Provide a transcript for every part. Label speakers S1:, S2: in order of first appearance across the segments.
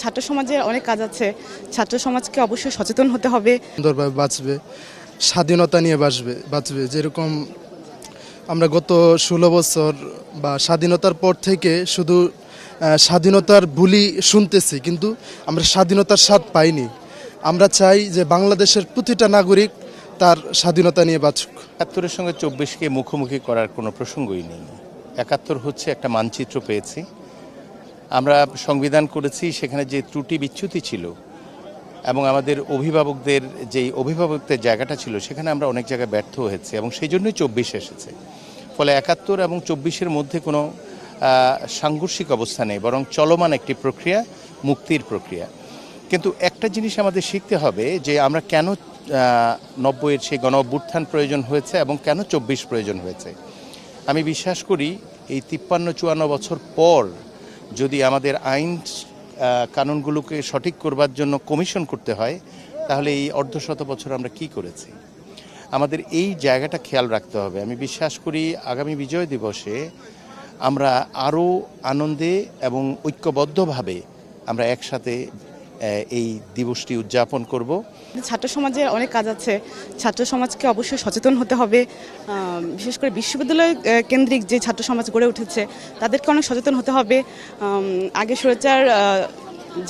S1: ছাত্র সমাজের অনেক কাজ আছে। ছাত্র সমাজকে অবশ্যই সচেতন হতে হবে।
S2: সুন্দরভাবে বাঁচবে স্বাধীনতা নিয়ে বাঁচবে বাঁচবে। যেরকম আমরা গত ষোলো বছর বা স্বাধীনতার পর থেকে শুধু স্বাধীনতার বুলি শুনতেছি কিন্তু আমরা স্বাধীনতার স্বাদ পাইনি। আমরা চাই যে বাংলাদেশের প্রতিটা নাগরিক তার স্বাধীনতা নিয়ে বাঁচুক।
S3: একাত্তরের সঙ্গে চব্বিশকে মুখোমুখি করার কোনো প্রসঙ্গই নেই। একাত্তর হচ্ছে একটা মানচিত্র পেয়েছি। আমরা সংবিধান করেছি, সেখানে যে ত্রুটি বিচ্যুতি ছিল এবং আমাদের অভিভাবকদের যেই অভিভাবকদের জায়গাটা ছিল, সেখানে আমরা অনেক জায়গায় ব্যর্থ হয়েছি এবং সেই জন্যই চব্বিশ এসেছে। ফলে একাত্তর এবং চব্বিশের মধ্যে কোনো সাংঘর্ষিক অবস্থা নেই, বরং চলমান একটি প্রক্রিয়া, মুক্তির প্রক্রিয়া। কিন্তু একটা জিনিস আমাদের শিখতে হবে যে আমরা কেন নব্বইয়ের সেই গণ অভ্যুত্থান প্রয়োজন হয়েছে এবং কেন চব্বিশ প্রয়োজন হয়েছে। আমি বিশ্বাস করি এই তিপ্পান্ন চুয়ান্ন বছর পর যদি আমাদের আইন কানুনগুলোকে সঠিক করবার জন্য কমিশন করতে হয়, তাহলে এই অর্ধশত বছর আমরা কি করেছি? আমাদের এই জায়গাটা খেয়াল রাখতে হবে। আমি বিশ্বাস করি আগামী বিজয় দিবসে আমরা আরও আনন্দে এবং ঐক্যবদ্ধভাবে আমরা একসাথে এই দিবসটি উদযাপন করব।
S1: ছাত্র সমাজে অনেক কাজ আছে। ছাত্র সমাজকে অবশ্যই সচেতন হতে হবে। বিশেষ করে বিশ্ববিদ্যালয় কেন্দ্রিক যে ছাত্র সমাজ গড়ে উঠেছে তাদেরকে অনেক সচেতন হতে হবে। আগে স্বৈরাচার আহ,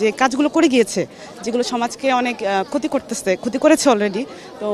S1: যে কাজগুলো করে গিয়েছে যেগুলো সমাজকে অনেক ক্ষতি করতেছে ক্ষতি করেছে অলরেডি তো